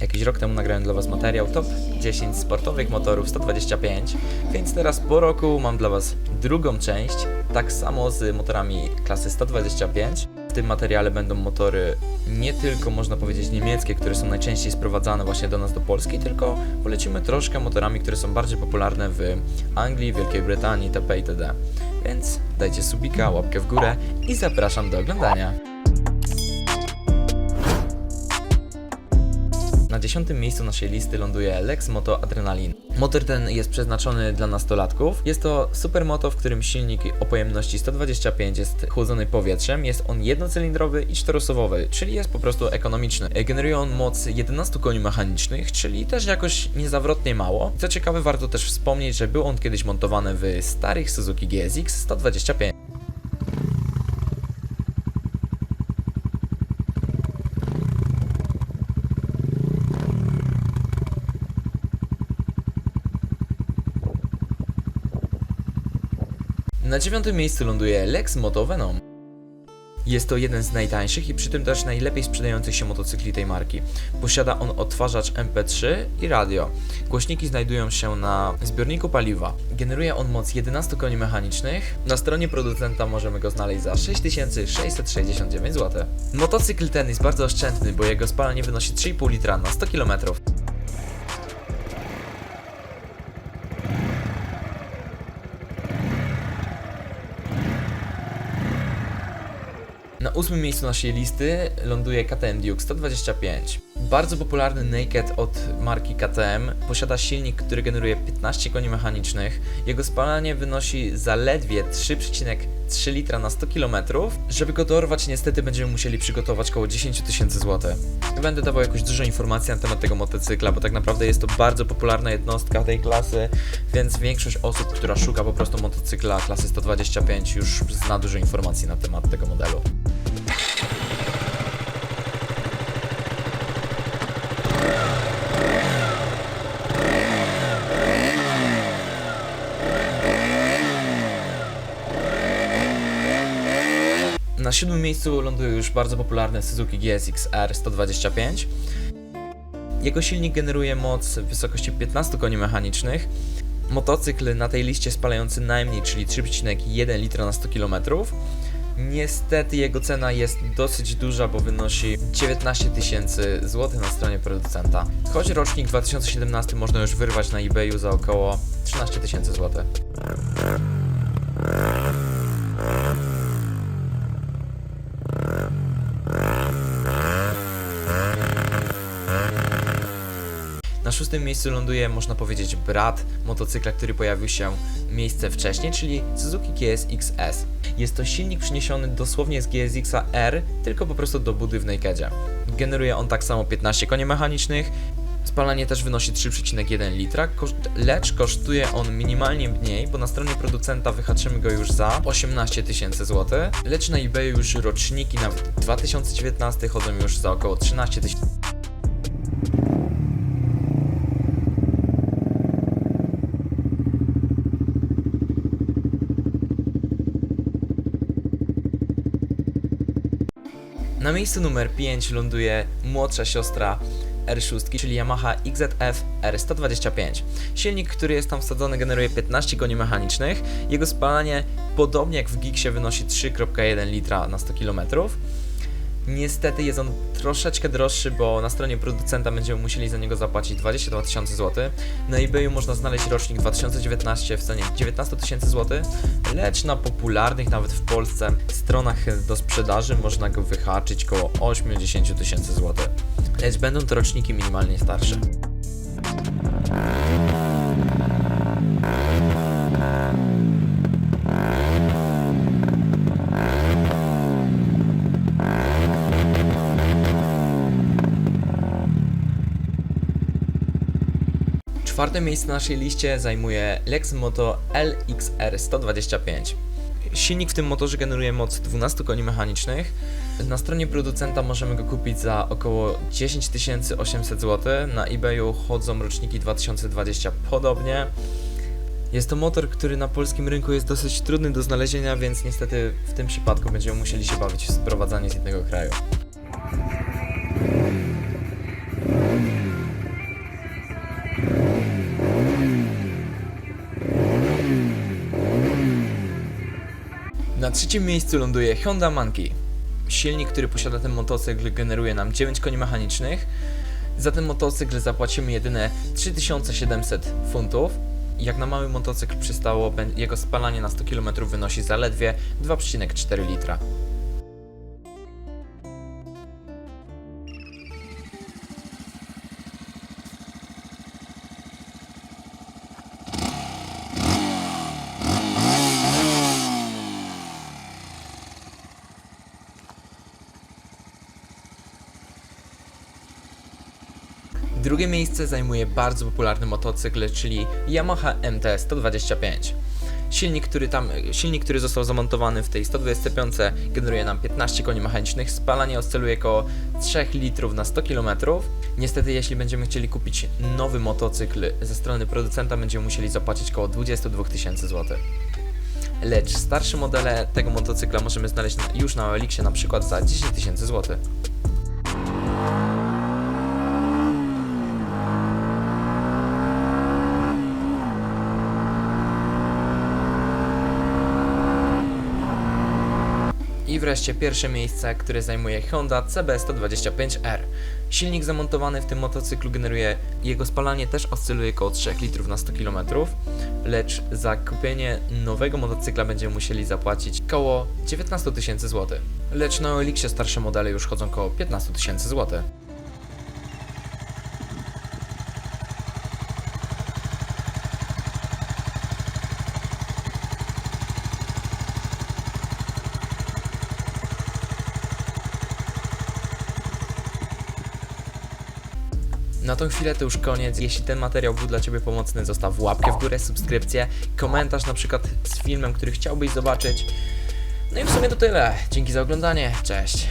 Jakiś rok temu nagrałem dla Was materiał Top 10 sportowych motorów 125, więc teraz po roku mam dla Was drugą część, tak samo z motorami klasy 125. W tym materiale będą motory nie tylko można powiedzieć niemieckie, które są najczęściej sprowadzane właśnie do nas do Polski, tylko polecimy troszkę motorami, które są bardziej popularne w Anglii, Wielkiej Brytanii itp. itd. Więc dajcie subika, łapkę w górę i zapraszam do oglądania. Dziesiątym miejscu naszej listy ląduje Lex Moto Adrenaline. Motor ten jest przeznaczony dla nastolatków. Jest to supermoto, w którym silnik o pojemności 125 jest chłodzony powietrzem. Jest on jednocylindrowy i czteroosobowy, czyli jest po prostu ekonomiczny. Generuje on moc 11 koni mechanicznych, czyli też jakoś niezawrotnie mało. Co ciekawe, warto też wspomnieć, że był on kiedyś montowany w starych Suzuki GSX 125. Na dziewiątym miejscu ląduje Lex Moto Venom. Jest to jeden z najtańszych i przy tym też najlepiej sprzedających się motocykli tej marki. Posiada on odtwarzacz MP3 i radio. Głośniki znajdują się na zbiorniku paliwa. Generuje on moc 11 koni mechanicznych. Na stronie producenta możemy go znaleźć za 6669 zł. Motocykl ten jest bardzo oszczędny, bo jego spalanie wynosi 3,5 litra na 100 km. Na ósmym miejscu naszej listy ląduje KTM Duke 125. Bardzo popularny Naked od marki KTM posiada silnik, który generuje 15 koni mechanicznych. Jego spalanie wynosi zaledwie 3,3 litra na 100 km. Żeby go dorwać, niestety będziemy musieli przygotować około 10 tysięcy złotych. Będę dawał jakoś dużo informacji na temat tego motocykla, bo tak naprawdę jest to bardzo popularna jednostka tej klasy, więc większość osób, która szuka po prostu motocykla klasy 125 już zna dużo informacji na temat tego modelu. Na siódmym miejscu ląduje już bardzo popularny Suzuki GSX R 125. Jego silnik generuje moc w wysokości 15 koni mechanicznych. Motocykl na tej liście spalający najmniej, czyli 3,1 litra na 100 km. Niestety jego cena jest dosyć duża, bo wynosi 19 tysięcy złotych na stronie producenta. Choć rocznik 2017 można już wyrwać na eBayu za około 13 tysięcy złotych. Na szóstym miejscu ląduje, można powiedzieć, brat motocykla, który pojawił się miejsce wcześniej, czyli Suzuki GSX S. Jest to silnik przyniesiony dosłownie z GSX-a R, tylko po prostu do budy w Nakedzie. Generuje on tak samo 15 koni mechanicznych, Spalanie też wynosi 3,1 litra, lecz kosztuje on minimalnie mniej, bo na stronie producenta wyhaczymy go już za 18 tysięcy złotych, lecz na eBayu już roczniki na 2019 chodzą już za około 13 tysięcy. Na miejscu numer 5 ląduje młodsza siostra R6, czyli Yamaha XZF R125. Silnik, który jest tam wsadzony, generuje 15 koni mechanicznych. Jego spalanie, podobnie jak w Gixie, wynosi 3,1 litra na 100 km. Niestety jest on troszeczkę droższy, bo na stronie producenta będziemy musieli za niego zapłacić 22 tysiące złotych. Na eBayu można znaleźć rocznik 2019 w cenie 19 tysięcy złotych, lecz na popularnych nawet w Polsce stronach do sprzedaży można go wyhaczyć koło 80 tysięcy złotych. Lecz będą to roczniki minimalnie starsze. Czwarte miejsce na naszej liście zajmuje Lex Moto LXR 125. Silnik w tym motorze generuje moc 12 koni mechanicznych. Na stronie producenta możemy go kupić za około 10 800 zł. Na eBayu chodzą roczniki 2020 podobnie. Jest to motor, który na polskim rynku jest dosyć trudny do znalezienia, więc niestety w tym przypadku będziemy musieli się bawić w sprowadzanie z innego kraju. Na trzecim miejscu ląduje Honda Monkey. Silnik, który posiada ten motocykl generuje nam 9 koni mechanicznych. Za ten motocykl zapłacimy jedyne 3700 funtów. Jak na mały motocykl przystało, jego spalanie na 100 km wynosi zaledwie 2,4 litra. Drugie miejsce zajmuje bardzo popularny motocykl, czyli Yamaha MT 125. Silnik, który tam, silnik, który został zamontowany w tej 125 generuje nam 15 koni mechanicznych, spalanie oscyluje około 3 litrów na 100 km. Niestety, jeśli będziemy chcieli kupić nowy motocykl ze strony producenta, będziemy musieli zapłacić około 22 tysięcy złotych. Lecz starsze modele tego motocykla możemy znaleźć na, już na OLX na przykład za 10 tysięcy złotych. I wreszcie pierwsze miejsce, które zajmuje Honda CB125R. Silnik zamontowany w tym motocyklu generuje, jego spalanie też oscyluje około 3 litrów na 100 km, lecz za kupienie nowego motocykla będziemy musieli zapłacić około 19 tysięcy złotych. Lecz na Elixie starsze modele już chodzą około 15 tysięcy złotych. Na tą chwilę to już koniec. Jeśli ten materiał był dla Ciebie pomocny, zostaw łapkę w górę, subskrypcję, komentarz na przykład z filmem, który chciałbyś zobaczyć. No i w sumie to tyle. Dzięki za oglądanie. Cześć.